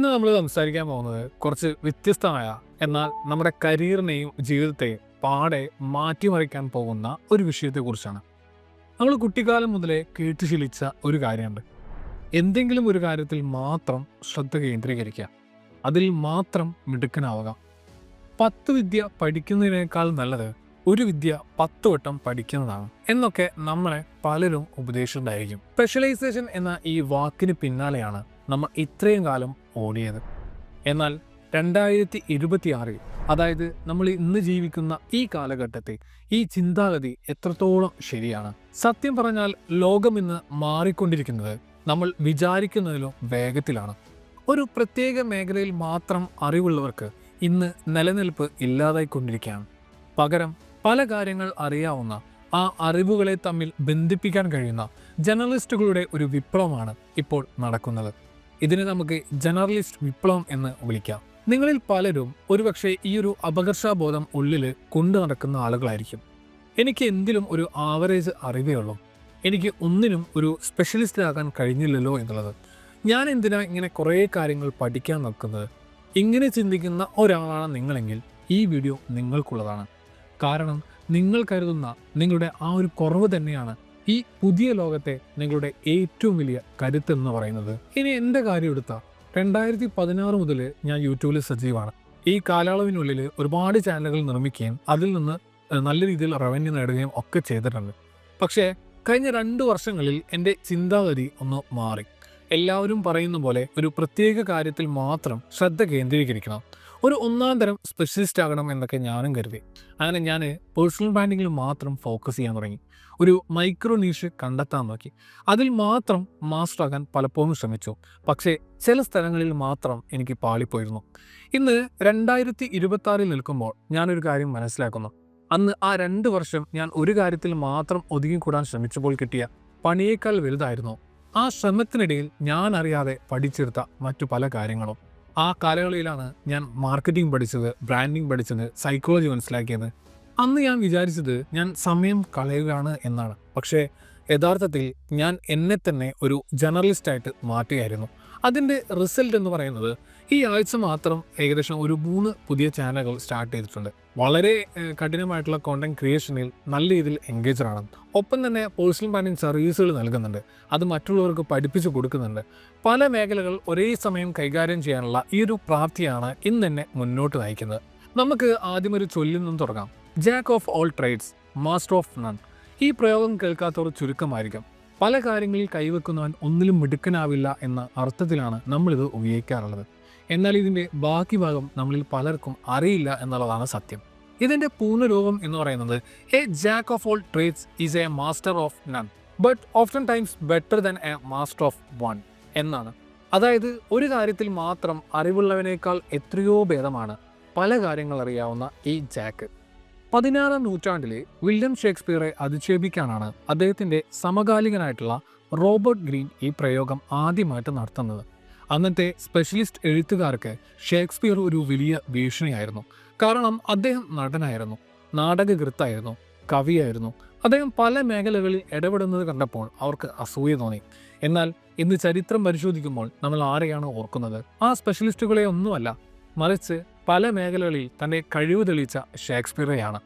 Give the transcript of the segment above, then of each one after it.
ഇന്ന് നമ്മൾ സംസാരിക്കാൻ പോകുന്നത് കുറച്ച് വ്യത്യസ്തമായ എന്നാൽ നമ്മുടെ കരിയറിനെയും ജീവിതത്തെയും പാടെ മാറ്റിമറിക്കാൻ പോകുന്ന ഒരു വിഷയത്തെക്കുറിച്ചാണ്. നമ്മൾ കുട്ടിക്കാലം മുതലേ കേട്ട് ശീലിച്ച ഒരു കാര്യമുണ്ട്. എന്തെങ്കിലും ഒരു കാര്യത്തിൽ മാത്രം ശ്രദ്ധ കേന്ദ്രീകരിക്കുക. അതിൽ മാത്രം മിടുക്കനാവുക. പത്ത് വിദ്യ പഠിക്കുന്നതിനേക്കാൾ നല്ലത് ഒരു വിദ്യ പത്ത് വട്ടം പഠിക്കുന്നതാണ്. എന്നൊക്കെ നമ്മളെ പലരും ഉപദേശിച്ചിട്ടുണ്ടായിരിക്കും. സ്പെഷ്യലൈസേഷൻ എന്ന ഈ വാക്കിന് പിന്നാലെയാണ് നമ്മൾ ഇത്രയും കാലം ഓടിയത്. എന്നാൽ രണ്ടായിരത്തി ഇരുപത്തിയാറിൽ അതായത് നമ്മൾ ഇന്ന് ജീവിക്കുന്ന ഈ കാലഘട്ടത്തെ ഈ ചിന്താഗതി എത്രത്തോളം ശരിയാണ്? സത്യം പറഞ്ഞാൽ ലോകം ഇന്ന് മാറിക്കൊണ്ടിരിക്കുന്നത് നമ്മൾ വിചാരിക്കുന്നതിലും വേഗത്തിലാണ്. ഒരു പ്രത്യേക മേഖലയിൽ മാത്രം അറിവുള്ളവർക്ക് ഇന്ന് നിലനിൽപ്പ് ഇല്ലാതായിക്കൊണ്ടിരിക്കുകയാണ്. പകരം പല കാര്യങ്ങൾ അറിയാവുന്ന ആ അറിവുകളെ തമ്മിൽ ബന്ധിപ്പിക്കാൻ കഴിയുന്ന ജേർണലിസ്റ്റുകളുടെ ഒരു വിപ്ലവമാണ് ഇപ്പോൾ നടക്കുന്നത്. ഇതിനെ നമുക്ക് ജനറലിസ്റ്റ് വിപ്ലവം എന്ന് വിളിക്കാം. നിങ്ങളിൽ പലരും ഒരുപക്ഷെ ഈ ഒരു അപകർഷാബോധം ഉള്ളിൽ കൊണ്ടു നടക്കുന്ന ആളുകളായിരിക്കും. എനിക്ക് എന്തിലും ഒരു ആവറേജ് അറിവേ ഉള്ളൂ. എനിക്ക് ഒന്നിനും ഒരു സ്പെഷ്യലിസ്റ്റ് ആകാൻ കഴിഞ്ഞില്ലല്ലോ എന്നുള്ളത്. ഞാൻ എന്തിനാ ഇങ്ങനെ കുറേ കാര്യങ്ങൾ പഠിക്കാൻ നോക്കുന്നത്? ഇങ്ങനെ ചിന്തിക്കുന്ന ഒരാളാണ് നിങ്ങളെങ്കിൽ ഈ വീഡിയോ നിങ്ങൾക്കുള്ളതാണ്. കാരണം നിങ്ങൾ കരുതുന്ന നിങ്ങളുടെ ആ ഒരു കുറവ് തന്നെയാണ് ഈ പുതിയ ലോകത്തെ നിങ്ങളുടെ ഏറ്റവും വലിയ കരുത്ത് എന്ന് പറയുന്നത്. ഇനി എന്റെ കാര്യം എടുത്താൽ രണ്ടായിരത്തി പതിനാറ് മുതൽ ഞാൻ യൂട്യൂബിൽ സജീവമാണ് ഈ കാലയളവിനുള്ളിൽ ഒരുപാട് ചാനലുകൾ നിർമ്മിക്കുകയും അതിൽ നിന്ന് നല്ല രീതിയിൽ റവന്യൂ നേടുകയും ഒക്കെ ചെയ്തിട്ടുണ്ട്. പക്ഷേ കഴിഞ്ഞ രണ്ട് വർഷങ്ങളിൽ എന്റെ ചിന്താഗതി ഒന്ന് മാറി. എല്ലാവരും പറയുന്ന പോലെ ഒരു പ്രത്യേക കാര്യത്തിൽ മാത്രം ശ്രദ്ധ കേന്ദ്രീകരിക്കണം. ഒരു ഒന്നാം തരം സ്പെഷ്യലിസ്റ്റ് ആകണം എന്നൊക്കെ ഞാനും കരുതി. അങ്ങനെ ഞാൻ പേഴ്സണൽ ബ്രാൻഡിങ്ങിൽ മാത്രം ഫോക്കസ് ചെയ്യാൻ തുടങ്ങി. ഒരു മൈക്രോ നീഷ് കണ്ടെത്താൻ നോക്കി. അതിൽ മാത്രം മാസ്റ്റർ ആകാൻ പലപ്പോഴും ശ്രമിച്ചു. പക്ഷേ ചില സ്ഥലങ്ങളിൽ മാത്രം എനിക്ക് പാളിപ്പോയിരുന്നു. ഇന്ന് രണ്ടായിരത്തി ഇരുപത്തി ആറിൽ നിൽക്കുമ്പോൾ ഞാനൊരു കാര്യം മനസ്സിലാക്കുന്നു. അന്ന് ആ രണ്ട് വർഷം ഞാൻ ഒരു കാര്യത്തിൽ മാത്രം ഒതുങ്ങിക്കൂടാൻ ശ്രമിച്ചപ്പോൾ കിട്ടിയ പണിയേക്കാൾ വലുതായിരുന്നു. ആ ശ്രമത്തിനിടയിൽ ഞാൻ അറിയാതെ പഠിച്ചെടുത്ത മറ്റു പല കാര്യങ്ങളും. ആ കാലയളവിലാണ് ഞാൻ മാർക്കറ്റിംഗ് പഠിച്ചത് ബ്രാൻഡിങ് പഠിച്ചത് സൈക്കോളജി മനസ്സിലാക്കിയത്. അന്ന് ഞാൻ വിചാരിച്ചത് ഞാൻ സമയം കളയുകയാണ് എന്നാണ്. പക്ഷേ യഥാർത്ഥത്തിൽ ഞാൻ എന്നെ തന്നെ ഒരു ജേർണലിസ്റ്റായിട്ട് മാറ്റുകയായിരുന്നു. അതിന്റെ റിസൾട്ട് എന്ന് പറയുന്നത് ഈ ആഴ്ച മാത്രം ഏകദേശം ഒരു മൂന്ന് പുതിയ ചാനലുകൾ സ്റ്റാർട്ട് ചെയ്തിട്ടുണ്ട്. വളരെ കഠിനമായിട്ടുള്ള കോണ്ടന്റ് ക്രിയേഷനിൽ നല്ല രീതിയിൽ എൻഗേജഡ് ആണ്. ഒപ്പം തന്നെ പേഴ്സണൽ ബ്രാൻഡിങ് സർവീസുകൾ നൽകുന്നുണ്ട്. അത് മറ്റുള്ളവർക്ക് പഠിപ്പിച്ചു കൊടുക്കുന്നുണ്ട്. പല മേഖലകൾ ഒരേ സമയം കൈകാര്യം ചെയ്യാനുള്ള ഈ ഒരു പ്രാപ്തിയാണ് ഇന്ന് തന്നെ മുന്നോട്ട് നയിക്കുന്നത്. നമുക്ക് ആദ്യം ഒരു ചൊല്ലിൽ നിന്നും തുടങ്ങാം. Jack of all trades master of none ഈ പ്രയോഗം കേൾക്കാത്തവർ ചുരുക്കമായിരിക്കും. പല കാര്യങ്ങളിൽ കൈവെക്കുന്നവൻ ഒന്നിലും മിടുക്കനാവില്ല എന്ന അർത്ഥത്തിലാണ് നമ്മളിത് ഉപയോഗിക്കാറുള്ളത്. എന്നാൽ ഇതിന്റെ ബാക്കി ഭാഗം നമ്മളിൽ പലർക്കും അറിയില്ല എന്നുള്ളതാണ് സത്യം. ഇതിന്റെ പൂർണരൂപം എന്ന് പറയുന്നത് a jack of all trades is a master of none but often times better than a master of one എന്നാണ്. അതായത് ഒരു കാര്യത്തിൽ മാത്രം അറിവുള്ളവനേക്കാൾ എത്രയോ ഭേദമാണ് പല കാര്യങ്ങൾ അറിയാവുന്ന ഈ ജാക്ക് പതിനാറാം നൂറ്റാണ്ടിലെ വില്യം ഷേക്സ്പിയറെ അധിക്ഷേപിക്കാനാണ് അദ്ദേഹത്തിന്റെ സമകാലികനായിട്ടുള്ള റോബർട്ട് ഗ്രീൻ ഈ പ്രയോഗം ആദ്യമായിട്ട് നടത്തുന്നത്. അന്നത്തെ സ്പെഷ്യലിസ്റ്റ് എഴുത്തുകാർക്ക് ഷേക്സ്പിയർ ഒരു വലിയ ഭീഷണിയായിരുന്നു. കാരണം അദ്ദേഹം നടനായിരുന്നു നാടകകൃത്തായിരുന്നു കവിയായിരുന്നു. അദ്ദേഹം പല മേഖലകളിൽ ഇടപെടുന്നത് കണ്ടപ്പോൾ അവർക്ക് അസൂയ തോന്നി. എന്നാൽ ഇന്ന് ചരിത്രം പരിശോധിക്കുമ്പോൾ നമ്മൾ ആരെയാണ് ഓർക്കുന്നത്? ആ സ്പെഷ്യലിസ്റ്റുകളെ ഒന്നുമല്ല മറിച്ച് പല മേഖലകളിൽ തന്നെ കഴിവ് തെളിയിച്ച ഷേക്സ്പിയറെയാണ്.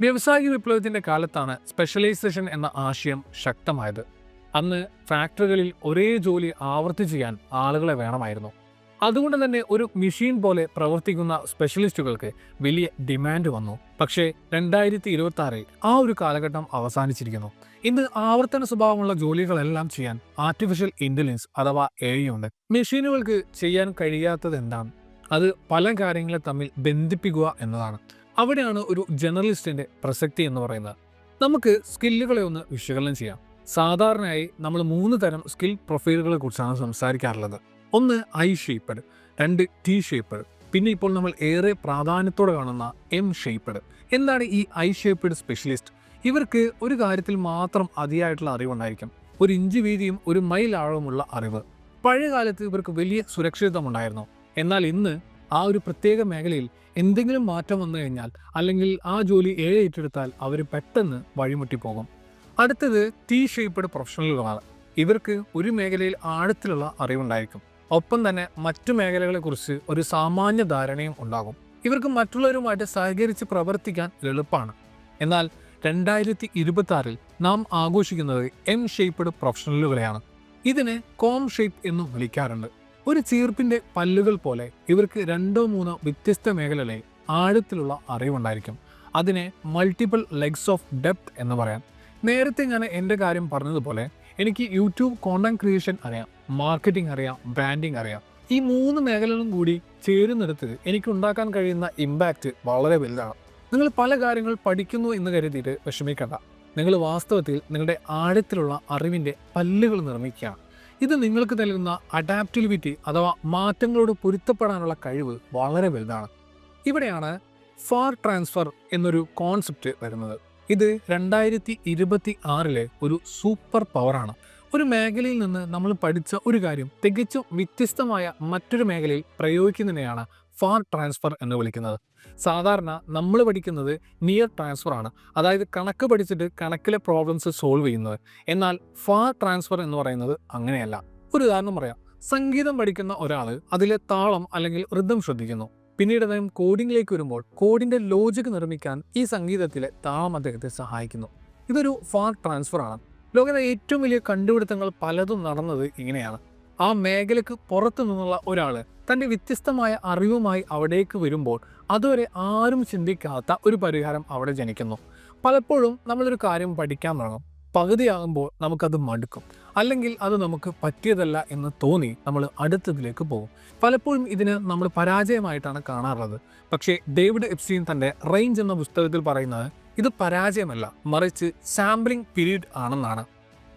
വ്യവസായിക വിപ്ലവത്തിന്റെ കാലത്താണ് സ്പെഷ്യലൈസേഷൻ എന്ന ആശയം ശക്തമായത്. അന്ന് ഫാക്ടറികളിൽ ഒരേ ജോലി ആവർത്തിച്ച് ചെയ്യാൻ ആളുകളെ വേണമായിരുന്നു. അതുകൊണ്ട് തന്നെ ഒരു മെഷീൻ പോലെ പ്രവർത്തിക്കുന്ന സ്പെഷ്യലിസ്റ്റുകൾക്ക് വലിയ ഡിമാൻഡ് വന്നു. പക്ഷേ രണ്ടായിരത്തി ഇരുപത്തി ആറിൽ ആ ഒരു കാലഘട്ടം അവസാനിച്ചിരിക്കുന്നു. ഇന്ന് ആവർത്തന സ്വഭാവമുള്ള ജോലികളെല്ലാം ചെയ്യാൻ ആർട്ടിഫിഷ്യൽ ഇന്റലിജൻസ് അഥവാ എ ഉണ്ട്. മെഷീനുകൾക്ക് ചെയ്യാൻ കഴിയാത്തത് എന്താണ്? അത് പല കാര്യങ്ങളെ തമ്മിൽ ബന്ധിപ്പിക്കുക എന്നതാണ്. അവിടെയാണ് ഒരു ജേർണലിസ്റ്റിന്റെ പ്രസക്തി എന്ന് പറയുന്നത്. നമുക്ക് സ്കില്ലുകളെ ഒന്ന് വിശകലനം ചെയ്യാം. സാധാരണയായി നമ്മൾ മൂന്ന് തരം സ്കിൽ പ്രൊഫൈലുകളെ കുറിച്ചാണ് സംസാരിക്കാറുള്ളത്. ഒന്ന് ഐ ഷേപ്പഡ് രണ്ട് ടി ഷേപ്പഡ് പിന്നെ ഇപ്പോൾ നമ്മൾ ഏറെ പ്രാധാന്യത്തോടെ കാണുന്ന എം ഷേപ്പഡ്. എന്താണ് ഈ ഐ ഷേപ്പഡ് സ്പെഷ്യലിസ്റ്റ്? ഇവർക്ക് ഒരു കാര്യത്തിൽ മാത്രം അതിയായിട്ടുള്ള അറിവുണ്ടായിരിക്കും. ഒരു ഇഞ്ച് വീതിയും ഒരു മൈൽ ആഴവുമുള്ള അറിവ്. പഴയ കാലത്ത് ഇവർക്ക് വലിയ സുരക്ഷിതത്വം ഉണ്ടായിരുന്നു എന്നാൽ ഇന്ന് ആ ഒരു പ്രത്യേക മേഖലയിൽ എന്തെങ്കിലും മാറ്റം വന്നു കഴിഞ്ഞാൽ അല്ലെങ്കിൽ ആ ജോലി ഏഴ് ഏറ്റെടുത്താൽ അവർ പെട്ടെന്ന് വഴിമുട്ടിപ്പോകും അടുത്തത് ടി ഷേപ്പഡ് പ്രൊഫഷണലുകളാണ് ഇവർക്ക് ഒരു മേഖലയിൽ ആഴത്തിലുള്ള അറിവുണ്ടായിരിക്കും. ഒപ്പം തന്നെ മറ്റു മേഖലകളെക്കുറിച്ച് ഒരു സാമാന്യ ധാരണയും ഉണ്ടാകും. ഇവർക്ക് മറ്റുള്ളവരുമായിട്ട് സഹകരിച്ച് പ്രവർത്തിക്കാൻ എളുപ്പമാണ്. എന്നാൽ രണ്ടായിരത്തി ഇരുപത്തി ആറിൽ നാം ആഘോഷിക്കുന്നത് എം ഷേപ്പ്ഡ് പ്രൊഫഷണലുകളെയാണ് ഇതിനെ കോം ഷേപ്പ് എന്നും വിളിക്കാറുണ്ട്. ഒരു ചീർപ്പിന്റെ പല്ലുകൾ പോലെ ഇവർക്ക് രണ്ടോ മൂന്നോ വ്യത്യസ്ത മേഖലകളെ ആഴത്തിലുള്ള അറിവുണ്ടായിരിക്കും. അതിനെ മൾട്ടിപ്പിൾ ലെഗ്സ് ഓഫ് ഡെപ്ത് എന്ന് പറയാം. നേരത്തെ ഞാൻ എന്റെ കാര്യം പറഞ്ഞതുപോലെ എനിക്ക് യൂട്യൂബ് കോണ്ടന്റ് ക്രിയേഷൻ അറിയാം മാർക്കറ്റിംഗ് അറിയാം ബ്രാൻഡിങ് അറിയാം. ഈ മൂന്ന് മേഖലകളും കൂടി ചേരുന്നിടത്ത് എനിക്ക് ഉണ്ടാക്കാൻ കഴിയുന്ന ഇമ്പാക്റ്റ് വളരെ വലുതാണ്. നിങ്ങൾ പല കാര്യങ്ങൾ പഠിക്കുന്നു എന്ന് കരുതിയിട്ട് വിഷമിക്കണ്ട. നിങ്ങൾ വാസ്തവത്തിൽ നിങ്ങളുടെ ആഴത്തിലുള്ള അറിവിന്റെ പല്ലുകൾ നിർമ്മിക്കുകയാണ്. ഇത് നിങ്ങൾക്ക് നൽകുന്ന അഡാപ്റ്റിവിറ്റി അഥവാ മാറ്റങ്ങളോട് പൊരുത്തപ്പെടാനുള്ള കഴിവ് വളരെ വലുതാണ്. ഇവിടെയാണ് ഫാർ ട്രാൻസ്ഫർ എന്നൊരു കോൺസെപ്റ്റ് വരുന്നത്. ഇത് രണ്ടായിരത്തി ഇരുപത്തി ആറിലെ ഒരു സൂപ്പർ പവറാണ്. ഒരു മേഖലയിൽ നിന്ന് നമ്മൾ പഠിച്ച ഒരു കാര്യം തികച്ചും വ്യത്യസ്തമായ മറ്റൊരു മേഖലയിൽ പ്രയോഗിക്കുന്നതിനെയാണ് ഫാർ ട്രാൻസ്ഫർ എന്ന് വിളിക്കുന്നത്. സാധാരണ നമ്മൾ പഠിക്കുന്നത് നിയർ ട്രാൻസ്ഫർ ആണ്. അതായത് കണക്ക് പഠിച്ചിട്ട് കണക്കിലെ പ്രോബ്ലംസ് സോൾവ് ചെയ്യുന്നത്. എന്നാൽ ഫാർ ട്രാൻസ്ഫർ എന്ന് പറയുന്നത് അങ്ങനെയല്ല. ഒരു ഉദാഹരണം പറയാം. സംഗീതം പഠിക്കുന്ന ഒരാൾ അതിലെ താളം അല്ലെങ്കിൽ ഋതം ശ്രദ്ധിക്കുന്നു. പിന്നീട് അദ്ദേഹം കോഡിങ്ങിലേക്ക് വരുമ്പോൾ കോഡിന്റെ ലോജിക് നിർമ്മിക്കാൻ ഈ സംഗീതത്തിലെ താളം അദ്ദേഹത്തെ സഹായിക്കുന്നു. ഇതൊരു ഫാർ ട്രാൻസ്ഫർ ആണ്. ലോകത്തെ ഏറ്റവും വലിയ കണ്ടുപിടുത്തങ്ങൾ പലതും നടന്നത് ഇങ്ങനെയാണ്. ആ മേഖലയ്ക്ക് പുറത്തു നിന്നുള്ള ഒരാൾ തന്റെ വ്യത്യസ്തമായ അറിവുമായി അവിടേക്ക് വരുമ്പോൾ അതുവരെ ആരും ചിന്തിക്കാത്ത ഒരു പരിഹാരം അവിടെ ജനിക്കുന്നു. പലപ്പോഴും നമ്മളൊരു കാര്യം പഠിക്കാൻ തുടങ്ങും. പകുതിയാകുമ്പോൾ നമുക്കത് മടുക്കും. അല്ലെങ്കിൽ അത് നമുക്ക് പറ്റിയതല്ല എന്ന് തോന്നി നമ്മൾ അടുത്തതിലേക്ക് പോകും. പലപ്പോഴും ഇതിന് നമ്മൾ പരാജയമായിട്ടാണ് കാണാറുള്ളത്. പക്ഷേ ഡേവിഡ് എപ്സ്റ്റീൻ തന്റെ റേഞ്ച് എന്ന പുസ്തകത്തിൽ പറയുന്നത് ഇത് പരാജയമല്ല മറിച്ച് സാമ്പിളിംഗ് പീരീഡ് ആണെന്നാണ്.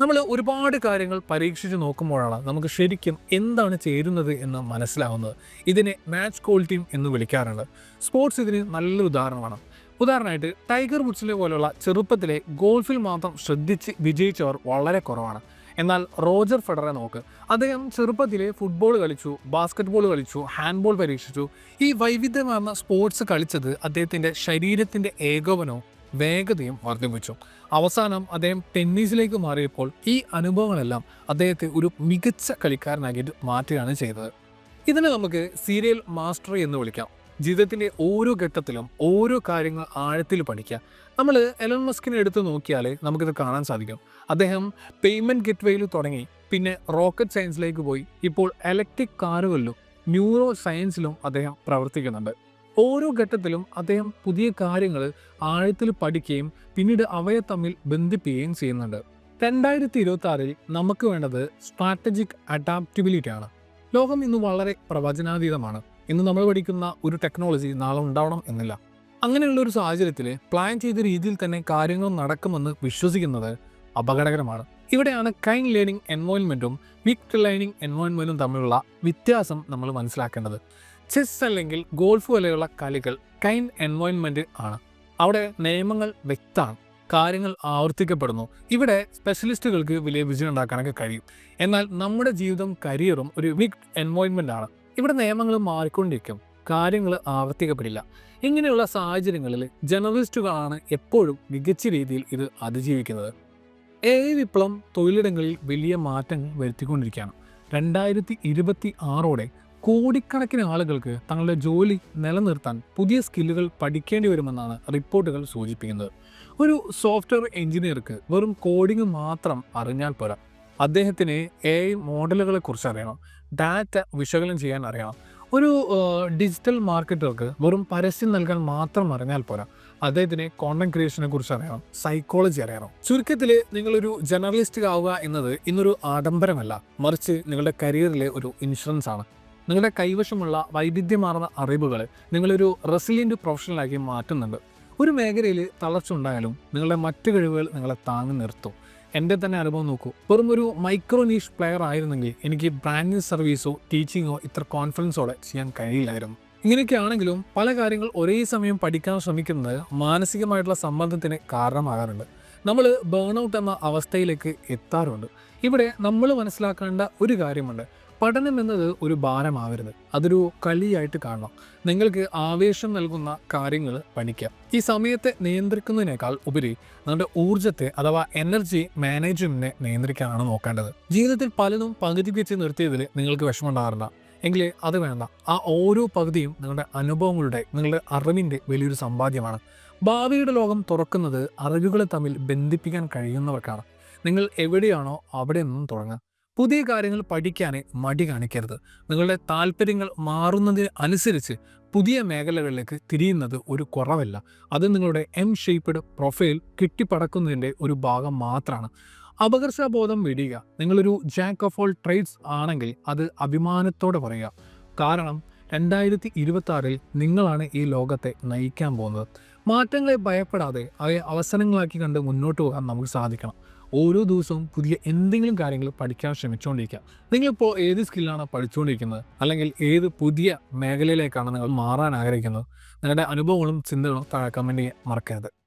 നമ്മൾ ഒരുപാട് കാര്യങ്ങൾ പരീക്ഷിച്ച് നോക്കുമ്പോഴാണ് നമുക്ക് ശരിക്കും എന്താണ് ചേരുന്നത് എന്ന് മനസ്സിലാവുന്നത്. ഇതിനെ മാച്ച് ക്വാളിറ്റിയും എന്ന് വിളിക്കാറുണ്ട്. സ്പോർട്സ് ഇതിന് നല്ലൊരു ഉദാഹരണമാണ്. ഉദാഹരണമായിട്ട് ടൈഗർ വുഡ്സിലെ പോലുള്ള ചെറുപ്പത്തിലെ ഗോൾഫിൽ മാത്രം ശ്രദ്ധിച്ച് വിജയിച്ചവർ വളരെ കുറവാണ്. എന്നാൽ റോജർ ഫെഡറെ നോക്ക്. അദ്ദേഹം ചെറുപ്പത്തിലെ ഫുട്ബോൾ കളിച്ചു ബാസ്ക്കറ്റ്ബോൾ കളിച്ചു ഹാൻഡ്ബോൾ പരീക്ഷിച്ചു. ഈ വൈവിധ്യമാർന്ന സ്പോർട്സ് കളിച്ചത് അദ്ദേഹത്തിന്റെ ശരീരത്തിന്റെ ഏകോപനവും വേഗതയും വർദ്ധിപ്പിച്ചു. അവസാനം അദ്ദേഹം ടെന്നീസിലേക്ക് മാറിയപ്പോൾ ഈ അനുഭവങ്ങളെല്ലാം അദ്ദേഹത്തെ ഒരു മികച്ച കളിക്കാരനാക്കിയിട്ട് മാറ്റുകയാണ് ചെയ്തത്. ഇതിനെ നമുക്ക് സീരിയൽ മാസ്റ്ററി എന്ന് വിളിക്കാം. ജീവിതത്തിന്റെ ഓരോ ഘട്ടത്തിലും ഓരോ കാര്യങ്ങൾ ആഴത്തിൽ പഠിക്കുക. നമ്മൾ എലൻ മസ്കിനെ എടുത്ത് നോക്കിയാൽ നമുക്കിത് കാണാൻ സാധിക്കും. അദ്ദേഹം പേയ്മെന്റ് ഗേറ്റ്വേയിൽ തുടങ്ങി. പിന്നെ റോക്കറ്റ് സയൻസിലേക്ക് പോയി. ഇപ്പോൾ ഇലക്ട്രിക് കാറുകളിലും ന്യൂറോ സയൻസിലും അദ്ദേഹം പ്രവർത്തിക്കുന്നുണ്ട്. ഓരോ ഘട്ടത്തിലും അദ്ദേഹം പുതിയ കാര്യങ്ങൾ ആഴത്തിൽ പഠിക്കുകയും പിന്നീട് അവയെ തമ്മിൽ ബന്ധിപ്പിക്കുകയും ചെയ്യുന്നുണ്ട്. രണ്ടായിരത്തി ഇരുപത്തി ആറിൽ നമുക്ക് വേണ്ടത് സ്ട്രാറ്റജിക് അഡാപ്റ്റബിലിറ്റി ആണ് ലോകം ഇന്ന് വളരെ പ്രവചനാതീതമാണ്. ഇന്ന് നമ്മൾ പഠിക്കുന്ന ഒരു ടെക്നോളജി നാളെ ഉണ്ടാവണം എന്നില്ല. അങ്ങനെയുള്ള ഒരു സാഹചര്യത്തിൽ പ്ലാൻ ചെയ്ത രീതിയിൽ തന്നെ കാര്യങ്ങൾ നടക്കുമെന്ന് വിശ്വസിക്കുന്നത് അപകടകരമാണ്. ഇവിടെയാണ് കൈൻ ലേണിംഗ് എൻവോൺമെന്റും വിക്ട് ലേണിംഗ് എൻവോൺമെന്റും തമ്മിലുള്ള വ്യത്യാസം നമ്മൾ മനസ്സിലാക്കേണ്ടത്. ചെസ് അല്ലെങ്കിൽ ഗോൾഫ് പോലെയുള്ള കളികൾ കൈൻ എൻവോൺമെന്റ് ആണ്. അവിടെ നിയമങ്ങൾ വ്യക്തമാണ്. കാര്യങ്ങൾ ആവർത്തിക്കപ്പെടുന്നു. ഇവിടെ സ്പെഷ്യലിസ്റ്റുകൾക്ക് വലിയ വിജയം ഉണ്ടാക്കാനൊക്കെ കഴിയും. എന്നാൽ നമ്മുടെ ജീവിതം കരിയറും ഒരു വിക്ട് എൻവോൺമെന്റ് ആണ്. ഇവിടെ നിയമങ്ങൾ മാറിക്കൊണ്ടിരിക്കും. കാര്യങ്ങൾ ആവർത്തിക്കപ്പെടില്ല. ഇങ്ങനെയുള്ള സാഹചര്യങ്ങളിൽ ജേർണലിസ്റ്റുകളാണ് എപ്പോഴും മികച്ച രീതിയിൽ ഇത് അതിജീവിക്കുന്നത്. എ വിപ്ലവം തൊഴിലിടങ്ങളിൽ വലിയ മാറ്റങ്ങൾ വരുത്തിക്കൊണ്ടിരിക്കുകയാണ്. രണ്ടായിരത്തി ഇരുപത്തി ആറോടെ കോടിക്കണക്കിന് ആളുകൾക്ക് തങ്ങളുടെ ജോലി നിലനിർത്താൻ പുതിയ സ്കില്ലുകൾ പഠിക്കേണ്ടി വരുമെന്നാണ് റിപ്പോർട്ടുകൾ സൂചിപ്പിക്കുന്നത്. ഒരു സോഫ്റ്റ്വെയർ എഞ്ചിനീയർക്ക് വെറും കോഡിംഗ് മാത്രം അറിഞ്ഞാൽ പോരാ. അദ്ദേഹത്തിന് എ ഐ മോഡലുകളെ കുറിച്ച് അറിയണം. ഡാറ്റ വിശകലനം ചെയ്യാൻ അറിയണം. ഒരു ഡിജിറ്റൽ മാർക്കറ്റർക്ക് വെറും പരസ്യം നൽകാൻ മാത്രം അറിഞ്ഞാൽ പോരാ. അദ്ദേഹത്തിന് കോണ്ടന്റ് ക്രിയേഷനെ കുറിച്ച് അറിയണം സൈക്കോളജി അറിയണം. ചുരുക്കത്തിൽ നിങ്ങളൊരു ജേർണലിസ്റ്റ് ആവുക എന്നത് ഇന്നൊരു ആഡംബരമല്ല. മറിച്ച് നിങ്ങളുടെ കരിയറിലെ ഒരു ഇൻഷുറൻസ് ആണ്. നിങ്ങളുടെ കൈവശമുള്ള വൈവിധ്യമാർന്ന അറിവുകൾ നിങ്ങളൊരു റെസിലിയന്റ് പ്രൊഫഷണലാക്കി മാറ്റുന്നുണ്ട്. ഒരു മേഖലയിൽ തളർച്ച ഉണ്ടായാലും നിങ്ങളുടെ മറ്റു കഴിവുകൾ നിങ്ങളെ താങ്ങി നിർത്തും. എന്റെ തന്നെ അനുഭവം നോക്കൂ. വെറും ഒരു മൈക്രോ നീഷ് പ്ലെയർ ആയിരുന്നെങ്കിൽ എനിക്ക് ബ്രാൻഡിങ് സർവീസോ ടീച്ചിങ്ങോ ഇത്ര കോൺഫിഡൻസോടെ ചെയ്യാൻ കഴിയില്ലായിരുന്നു. ഇങ്ങനെയൊക്കെ ആണെങ്കിലും പല കാര്യങ്ങൾ ഒരേ സമയം പഠിക്കാൻ ശ്രമിക്കുന്നത് മാനസികമായിട്ടുള്ള സമ്മർദ്ദത്തിന് കാരണമാകാറുണ്ട്. നമ്മൾ ബേൺ ഔട്ട് എന്ന അവസ്ഥയിലേക്ക് എത്താറുണ്ട്. ഇവിടെ നമ്മൾ മനസ്സിലാക്കേണ്ട ഒരു കാര്യമുണ്ട്. പഠനം എന്നത് ഒരു ഭാരമാവരുത്. അതൊരു കളിയായിട്ട് കാണണം. നിങ്ങൾക്ക് ആവേശം നൽകുന്ന കാര്യങ്ങൾ പഠിക്കാം. ഈ സമയത്തെ നിയന്ത്രിക്കുന്നതിനേക്കാൾ ഉപരി നമ്മുടെ ഊർജത്തെ അഥവാ എനർജി മാനേജ്മെന്റിനെ നിയന്ത്രിക്കാനാണ് നോക്കേണ്ടത്. ജീവിതത്തിൽ പലതും പകുതി വെച്ച് നിർത്തിയതിൽ നിങ്ങൾക്ക് വിഷമമുണ്ടാകാറില്ല എങ്കിൽ അത് വേണ്ട. ആ ഓരോ പകുതിയും നിങ്ങളുടെ അനുഭവങ്ങളുടെ നിങ്ങളുടെ അറിവിന്റെ വലിയൊരു സമ്പാദ്യമാണ്. ഭാവിയുടെ ലോകം തുറക്കുന്നത് അറിവുകളെ തമ്മിൽ ബന്ധിപ്പിക്കാൻ കഴിയുന്നവർക്കാണ്. നിങ്ങൾ എവിടെയാണോ അവിടെ നിന്നും തുടങ്ങുക. പുതിയ കാര്യങ്ങൾ പഠിക്കാനെ മടി കാണിക്കരുത്. നിങ്ങളുടെ താല്പര്യങ്ങൾ മാറുന്നതിന് അനുസരിച്ച് പുതിയ മേഖലകളിലേക്ക് തിരിയുന്നത് ഒരു കുറവല്ല. അത് നിങ്ങളുടെ എം ഷേപ്പ്ഡ് പ്രൊഫൈൽ കിട്ടിപ്പടക്കുന്നതിന്റെ ഒരു ഭാഗം മാത്രമാണ് അപകർഷബോധം വിടുക നിങ്ങളൊരു ജാക്ക് ഓഫ് ഓൾ ട്രേഡ്സ് ആണെങ്കിൽ അത് അഭിമാനത്തോടെ പറയുക. കാരണം രണ്ടായിരത്തി ഇരുപത്തി ആറിൽ നിങ്ങളാണ് ഈ ലോകത്തെ നയിക്കാൻ പോകുന്നത്. മാറ്റങ്ങളെ ഭയപ്പെടാതെ അവയെ അവസരങ്ങളാക്കി കണ്ട് മുന്നോട്ട് പോകാൻ നമുക്ക് സാധിക്കണം. ഓരോ ദിവസവും പുതിയ എന്തെങ്കിലും കാര്യങ്ങൾ പഠിക്കാൻ ശ്രമിച്ചുകൊണ്ടിരിക്കുക നിങ്ങളിപ്പോൾ ഏത് സ്കില്ലാണ് പഠിച്ചുകൊണ്ടിരിക്കുന്നത് അല്ലെങ്കിൽ ഏത് പുതിയ മേഖലയിലേക്കാണ് നിങ്ങൾ മാറാൻ ആഗ്രഹിക്കുന്നത്? നിങ്ങളുടെ അനുഭവങ്ങളും ചിന്തകളും താഴെ കമന്റ് ചെയ്യാൻ മറക്കരുത്.